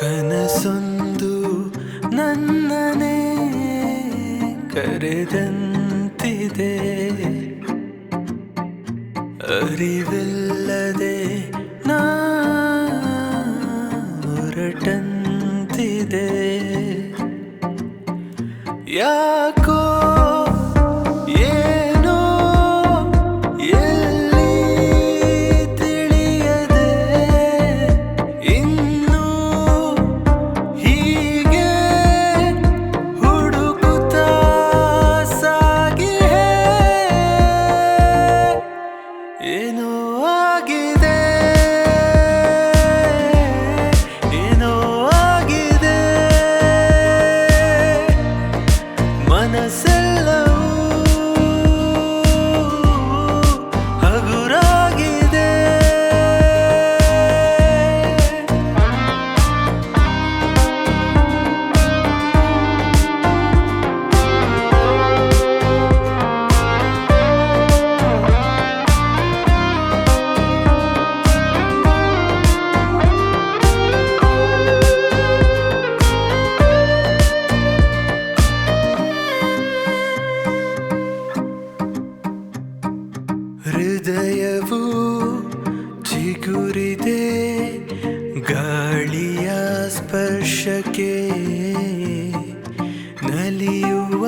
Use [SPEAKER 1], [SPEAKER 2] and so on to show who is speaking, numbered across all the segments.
[SPEAKER 1] ಕನಸೊಂದು ನನ್ನನೇ ಕರೆದಂತಿದೆ. ಅರಿವಿಲ್ಲದೆ ನಾ ಹೊರಟಂತಿದೆ. ಯಾಕೋ ಏನೋ ಆಗಿದೆ ಚಿಗುರಿದೆ ಗಾಳಿಯ ಸ್ಪರ್ಶಕ್ಕೆ ನಲಿಯುವ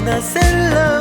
[SPEAKER 1] ಮನಸ್ಸೆಲ್ಲ